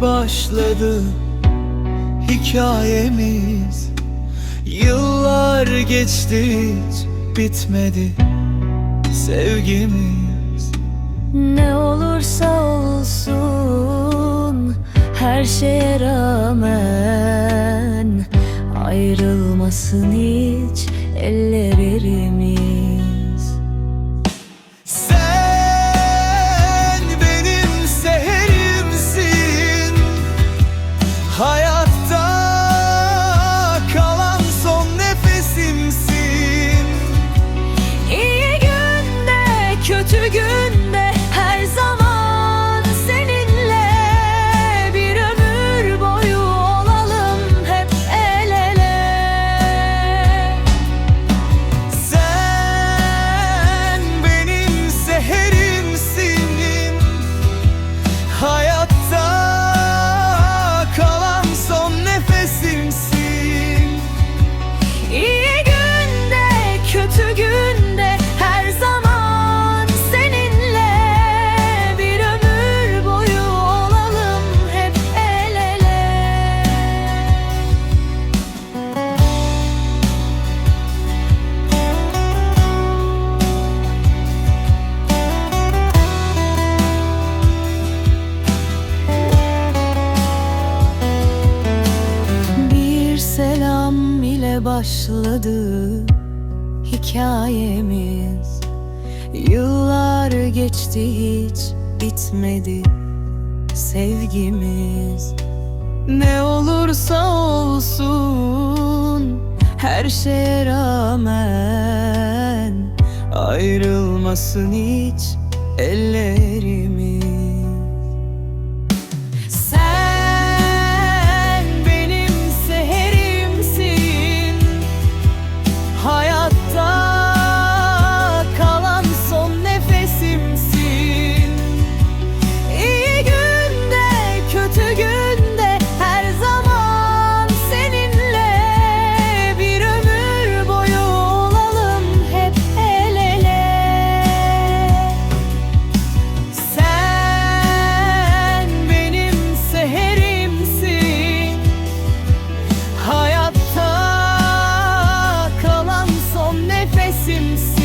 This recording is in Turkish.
başladı hikayemiz Yıllar geçti hiç bitmedi sevgimiz Ne olursa olsun her şeye rağmen ayrılmasın hiç ellerimiz. Başladı hikayemiz. Yıllar geçti hiç bitmedi sevgimiz. Ne olursa olsun her şeye rağmen Ayrılmasın hiç ellerimiz Simsim.